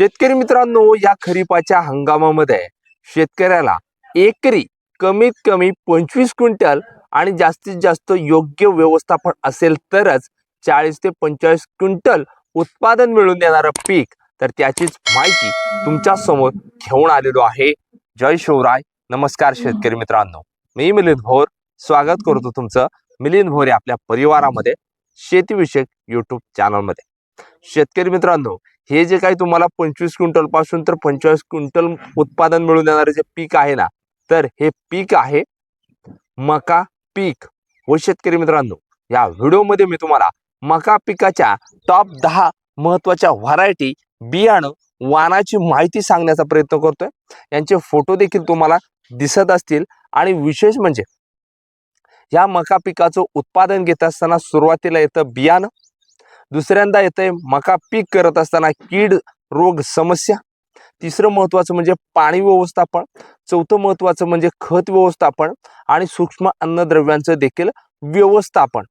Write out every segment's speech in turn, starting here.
शेतकरी मित्रांनो या खरीपाच्या हंगामामध्ये शेतकऱ्याला एकरी कमीत कमी पंचवीस क्विंटल आणि जास्तीत जास्त योग्य व्यवस्थापन असेल तरच चाळीस ते पंचेचाळीस क्विंटल उत्पादन मिळून देणारं पीक तर त्याचीच माहिती तुमच्यासमोर घेऊन आलेलो आहे. जय शिवराय. नमस्कार शेतकरी मित्रांनो. मी मिलिंद भोर. स्वागत करतो तुमचं मिलिंद भोर आपल्या परिवारामध्ये शेतीविषयक युट्यूब चॅनलमध्ये शेतकरी मित्रांनो हे जे काही तुम्हाला पंचवीस क्विंटलपासून तर पंचेचाळीस क्विंटल उत्पादन मिळून देणारे जे पीक आहे ना तर हे पीक आहे मका पीक. व शेतकरी मित्रांनो या व्हिडिओमध्ये मी तुम्हाला मका पिकाच्या टॉप दहा महत्त्वाच्या व्हरायटी बियाणं वाणाची माहिती सांगण्याचा प्रयत्न करतोय. यांचे फोटो देखील तुम्हाला दिसत असतील. आणि विशेष म्हणजे या मका पिकाचं उत्पादन घेत असताना सुरुवातीला येतं बियाणं दुसऱ्यांदा येतंय मका पीक करत असताना कीड रोग समस्या. तिसरं महत्त्वाचं म्हणजे पाणी व्यवस्थापन. चौथं महत्त्वाचं म्हणजे खत व्यवस्थापन. आणि सूक्ष्म अन्नद्रव्यांचं देखील व्यवस्थापन.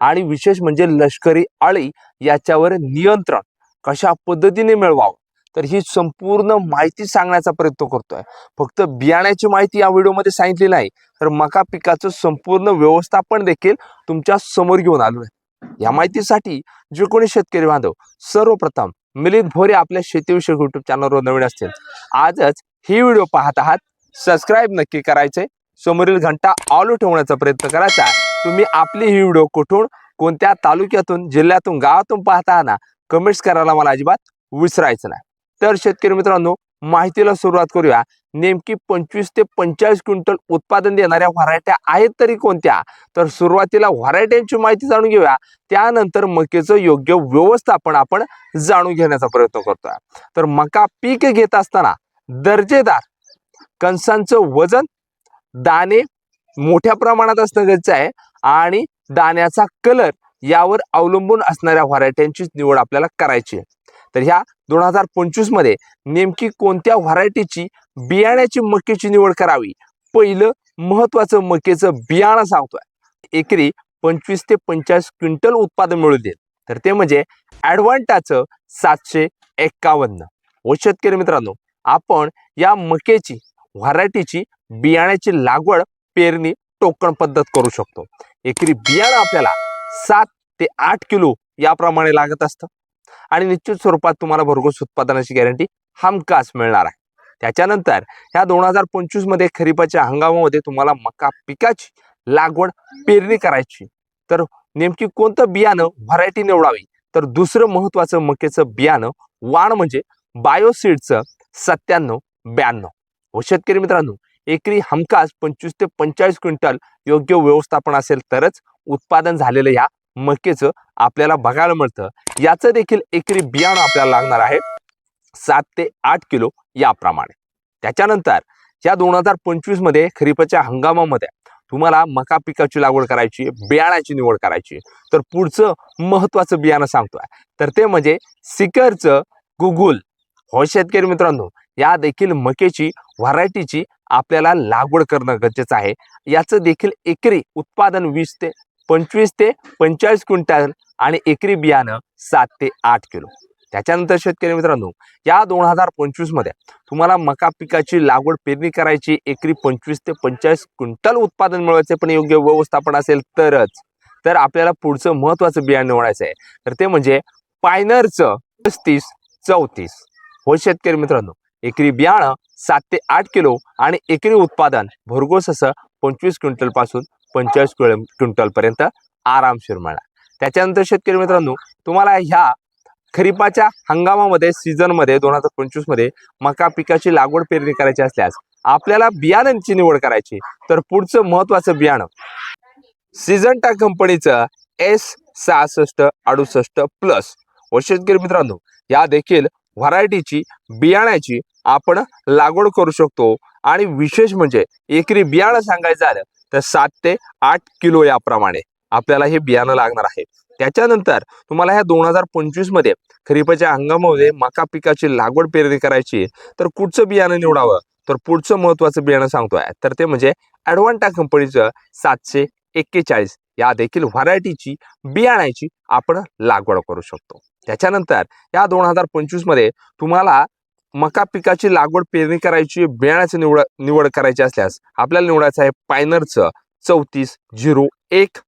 आणि विशेष म्हणजे लष्करी अळी याच्यावर नियंत्रण कशा पद्धतीने मिळवावं? तर ही संपूर्ण माहिती सांगण्याचा प्रयत्न करतोय. फक्त बियाण्याची माहिती या व्हिडिओमध्ये सांगितली नाही. तर मका पिकाचं संपूर्ण व्यवस्थापन देखील तुमच्यासमोर घेऊन आलो आहे या माहितीसाठी जे कोणी शेतकरी बांधव सर्वप्रथम मिलिंद भोरे आपल्या शेतीविषयक युट्यूब चॅनलवर नवीन असतील. आजच ही व्हिडिओ पाहत आहात. सबस्क्राईब नक्की करायचे समोरील घंटा ऑलो ठेवण्याचा प्रयत्न करायचा तुम्ही आपली ही व्हिडिओ कुठून कोणत्या तालुक्यातून जिल्ह्यातून गावातून पाहता ना कमेंट्स करायला मला अजिबात विसरायचं नाही. तर शेतकरी मित्रांनो माहितीला सुरुवात करूया. नेमकी पंचवीस ते पंचेचाळीस क्विंटल उत्पादन देणाऱ्या व्हरायट्या आहेत तरी कोणत्या? तर सुरुवातीला व्हरायट्यांची माहिती जाणून घेऊया. त्यानंतर मकेचं योग्य व्यवस्थापन आपण जाणून घेण्याचा प्रयत्न करतोय. तर मका पीक घेत असताना दर्जेदार कणसांचं वजन दाणे मोठ्या प्रमाणात असणं गरजेचं आहे आणि दाण्याचा कलर यावर अवलंबून असणाऱ्या व्हरायट्यांचीच निवड आपल्याला करायची आहे. तर ह्या दोन हजार पंचवीसमध्ये नेमकी कोणत्या व्हरायटीची बियाण्याची मक्याची निवड करावी. पहिलं महत्वाचं मक्याचं बियाणं सांगतोय. एकरी पंचवीस ते पंचेचाळीस क्विंटल उत्पादन मिळू देईल. तर ते म्हणजे ॲडव्हान्टाचं सातशे एक्कावन्न. व शेतकरी मित्रांनो आपण या मकेची व्हरायटीची बियाण्याची लागवड पेरणी टोकण पद्धत करू शकतो. एकरी बियाणं आपल्याला सात ते आठ किलो याप्रमाणे लागत असतं. आणि निश्चित स्वरूपात तुम्हाला भरघोस उत्पादनाची गॅरंटी हमखास मिळणार आहे. त्याच्यानंतर ह्या दोन हजार पंचवीसमध्ये खरीपाच्या हंगामामध्ये तुम्हाला मका पिकाची लागवड पेरणी करायची. तर नेमकी कोणतं बियाणं व्हरायटी निवडावी? तर दुसरं महत्वाचं मकेचं बियाणं वाण म्हणजे बायोसीडचं सत्त्याण्णव ब्याण्णव. व शेतकरी मित्रांनो एकरी हमखास पंचवीस ते पंचेचाळीस क्विंटल योग्य व्यवस्थापन असेल तरच उत्पादन झालेलं या मकेचं आपल्याला बघायला मिळतं. याचं देखील एकरी बियाणं आपल्याला लागणार आहे. सात ते आठ किलो याप्रमाणे. त्याच्यानंतर या दोन हजार पंचवीसमध्ये खरीपाच्या हंगामामध्ये तुम्हाला मका पिकाची लागवड करायची बियाण्याची निवड करायची. तर पुढचं महत्वाचं बियाणं सांगतोय. तर ते म्हणजे सिकरचं गुगुल. हो शेतकरी मित्रांनो या देखील मकेची व्हरायटीची आपल्याला लागवड करणं गरजेचं आहे. याचं देखील एकरी उत्पादन वीस ते पंचवीस ते पंचेचाळीस क्विंटल आणि एकरी बियाणं सात ते आठ किलो. त्याच्यानंतर शेतकरी मित्रांनो या दोन हजार पंचवीसमध्ये तुम्हाला मका पिकाची लागवड पेरणी करायची एकरी पंचवीस ते पंचेचाळीस क्विंटल उत्पादन मिळवायचे पण योग्य व्यवस्थापन असेल तरच. तर आपल्याला पुढचं महत्त्वाचं बियाणं निवडायचं आहे. तर ते म्हणजे पायनरचं पस्तीस चौतीस. हो शेतकरी मित्रांनो एकरी बियाणं सात ते आठ किलो आणि एकरी उत्पादन भरघोस असं पंचवीस क्विंटलपासून पंचेचाळीस क्विंटल क्विंटलपर्यंत आरामशीर मिळणार. त्याच्यानंतर शेतकरी मित्रांनो तुम्हाला ह्या खरीपाच्या हंगामामध्ये सीझनमध्ये दोन हजार पंचवीसमध्ये मका पिकाची लागवड पेरणी करायची असल्यास आपल्याला बियाण्यांची निवड करायची. तर पुढचं महत्वाचं बियाणं. सिजंटा कंपनीचं एस सहासष्ट अडुसष्ट प्लस व शेतकरी मित्रांनो या देखील व्हरायटीची बियाण्याची आपण लागवड करू शकतो. आणि विशेष म्हणजे एकरी बियाणं सांगायचं झालं तर सात ते आठ किलो याप्रमाणे आपल्याला हे बियाणं लागणार आहे. त्याच्यानंतर तुम्हाला ह्या दोन हजार पंचवीसमध्ये खरीपाच्या हंगामामध्ये मका पिकाची लागवड पेरणी करायची तर कुठचं बियाणं निवडावं? तर पुढचं महत्त्वाचं बियाणं सांगतोय. तर ते म्हणजे ॲडव्हान्टा कंपनीचं सातशे एक्केचाळीस या देखील व्हरायटीची बियाण्याची आपण लागवड करू शकतो. त्याच्यानंतर या दोन हजार पंचवीसमध्ये तुम्हाला मका पिकाची लागवड पेरणी करायची बियाण्याची निवड निवड करायची असल्यास आपल्याला निवडायचं आहे पायनरचं चौतीस झिरो एक.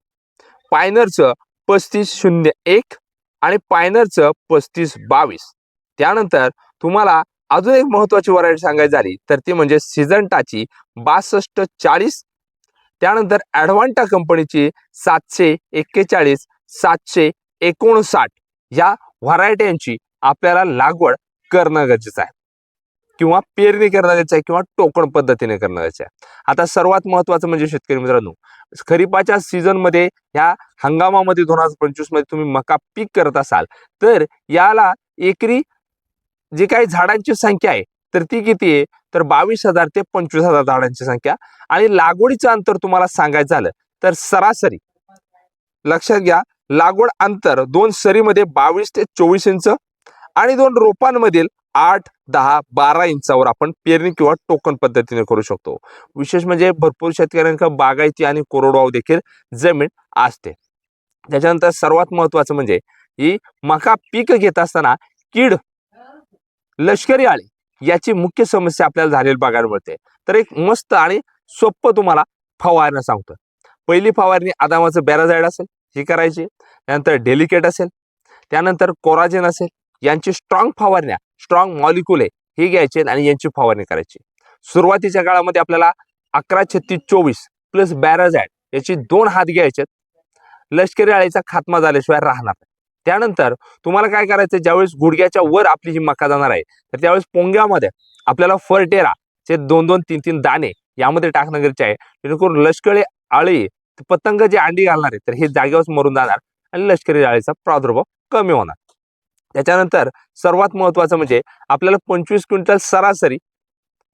पायनरचं पस्तीस शून्य एक आणि पायनरचं पस्तीस बावीस. त्यानंतर तुम्हाला अजून एक महत्वाची व्हरायटी सांगायची झाली तर ती म्हणजे सिजंटाची बासष्ट चाळीस. त्यानंतर ॲडव्हान्टा कंपनीची सातशे एक्केचाळीस सातशे एकोणसाठ. या व्हरायट्यांची आपल्याला लागवड करणं गरजेचं आहे. किंवा पेरणी करणं आहे किंवा टोकण पद्धतीने करणं आहे. आता सर्वात महत्वाचं म्हणजे शेतकरी मित्रांनो खरीपाच्या सीझनमध्ये ह्या हंगामामध्ये दोन हजार पंचवीसमध्ये तुम्ही मका पीक करत असाल तर याला एकरी जी काही झाडांची संख्या आहे तर ती किती आहे? तर बावीस हजार ते पंचवीस हजार झाडांची संख्या आणि लागवडीचं अंतर तुम्हाला सांगायचं झालं तर सरासरी लक्षात घ्या लागवड अंतर दोन सरीमध्ये बावीस ते चोवीस इंच आणि दोन रोपांमधील आठ दहा बारा इंचावर आपण पेरणी किंवा टोकन पद्धतीने करू शकतो. विशेष म्हणजे भरपूर शेतकऱ्यांना बागायती आणि कोरडवाहू देखील जमीन असते. त्याच्यानंतर सर्वात महत्वाचं म्हणजे ही मका पीक घेत असताना कीड लष्करी आळी याची मुख्य समस्या आपल्याला झालेली बघायला मिळते तर एक मस्त आणि सोपं तुम्हाला फवारणं सांगतो. पहिली फवारणी आदामाचं बॅराझाईड असेल ही करायची. त्यानंतर डेलिकेट असेल. त्यानंतर कोराजेन असेल. यांची स्ट्रॉंग फवारण्या स्ट्रॉंग मॉलिक्युल आहे ही आणि यांची फवारणी करायची. सुरुवातीच्या काळामध्ये आपल्याला अकरा छत्तीस चोवीस प्लस बॅराझाईड याची दोन हात घ्यायचे. लष्करी आळीचा खात्मा झाल्याशिवाय राहणार त्यानंतर तुम्हाला काय करायचं ज्यावेळेस गुडघ्याच्या वर आपली ही मका जाणार आहे तर त्यावेळेस पोंग्यामध्ये आपल्याला फरटेरा चे दोन दोन तीन तीन दाणे यामध्ये टाकणं गरजेचे आहे. जेणेकरून लष्करी आळी पतंग जे अंडी घालणार आहे तर हे जागेवर मरून जाणार आणि लष्करी आळीचा प्रादुर्भाव कमी होणार. त्याच्यानंतर सर्वात महत्वाचं म्हणजे आपल्याला पंचवीस क्विंटल सरासरी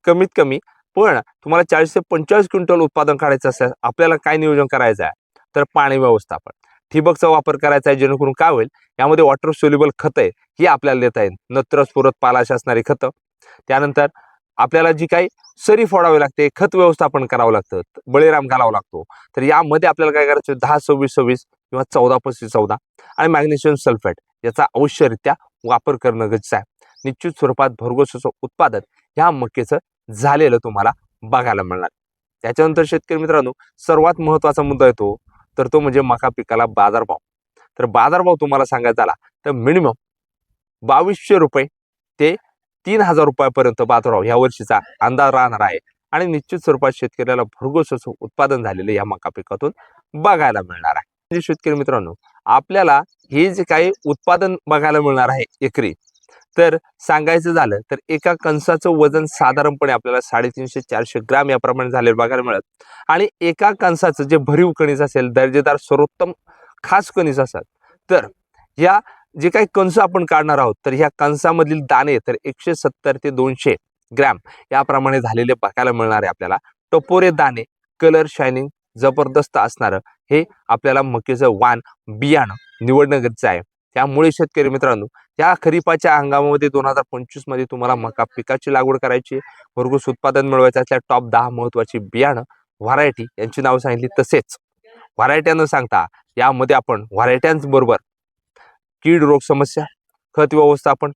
कमीत कमी पण तुम्हाला चाळीस ते पंचेचाळीस क्विंटल उत्पादन काढायचं असेल आपल्याला काय नियोजन करायचं आहे? तर पाणी व्यवस्थापन. ठिबकचा वापर करायचा आहे जेणेकरून काय होईल? यामध्ये वॉटर सोल्युबल खतं आहे ही आपल्याला देता येईल. नत्र स्फुरत पालाश असणारी खतं. त्यानंतर आपल्याला जी काही सरी फोडावी लागते खत व्यवस्थापन करावं लागतं बळीराम घालावा लागतो. तर यामध्ये आपल्याला काय करायचं दहा सव्वीस सव्वीस किंवा चौदा पस्तीस चौदा आणि मॅग्नेशियम सल्फेट. याचा अवश्यरित्या वापर करणं गरजेचं आहे. निश्चित स्वरूपात भरघोस उत्पादन ह्या मक्याचं झालेलं तुम्हाला बघायला मिळणार. त्याच्यानंतर शेतकरी मित्रांनो सर्वात महत्त्वाचा मुद्दा येतो तर तो म्हणजे मका पिकाला बाजारभाव. तर बाजारभाव तुम्हाला सांगायचा झाला तर मिनिमम बावीसशे रुपये ते तीन हजार रुपयापर्यंत बाजारभाव ह्या वर्षीचा अंदाज राहणार आहे. आणि निश्चित स्वरूपात शेतकऱ्याला भरघोस उत्पादन झालेलं या मका पिकातून बघायला मिळणार आहे. म्हणजे शेतकरी मित्रांनो आपल्याला हे जे काही उत्पादन बघायला मिळणार आहे एकरी तर सांगायचं झालं तर एका कणसाचं वजन साधारणपणे आपल्याला साडेतीनशे चारशे ग्राम याप्रमाणे झालेलं बघायला मिळत. आणि एका कणसाचं जे भरीव कणीस असेल दर्जेदार सर्वोत्तम खास कणीस असतात तर या जे काही कणसं आपण काढणार आहोत तर ह्या कंसामधील दाणे तर एकशे सत्तर ते दोनशे ग्रॅम याप्रमाणे झालेले बघायला मिळणार आहे आपल्याला. टपोरे दाणे कलर शायनिंग जबरदस्त असणारं हे आपल्याला मक्याचं वाण बियाणं निवडणं गरजेचं आहे. त्यामुळे शेतकरी मित्रांनो या खरीपाच्या हंगामामध्ये दोन हजार पंचवीसमध्ये तुम्हाला मका पिकाची लागवड करायची भरघोस उत्पादन मिळवायचं असल्या टॉप दहा महत्वाची बियाणं व्हरायटी यांची नावं सांगितली. तसेच व्हरायट्या न सांगता यामध्ये आपण व्हरायट्यांबरोबर कीड रोग समस्या खत व्यवस्थापन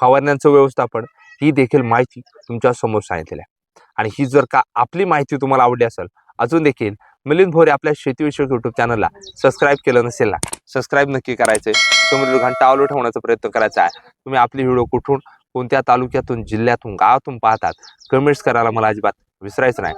फवारण्यांचं व्यवस्थापन ही देखील माहिती तुमच्यासमोर सांगितलेली आहे. आणि ही जर का आपली माहिती तुम्हाला आवडली असेल अजून देखील मिलिंद भोरे आपल्या शेतीविषयक युट्यूब चॅनलला सबस्क्राईब केलं नसेल ना सबस्क्राईब नक्की करायचंय. समोर घंटा आलो ठेवण्याचा प्रयत्न करायचा आहे. तुम्ही आपली व्हिडिओ कुठून कोणत्या तालुक्यातून जिल्ह्यातून गावातून पाहतात कमेंट्स करायला मला अजिबात विसरायचं नाही.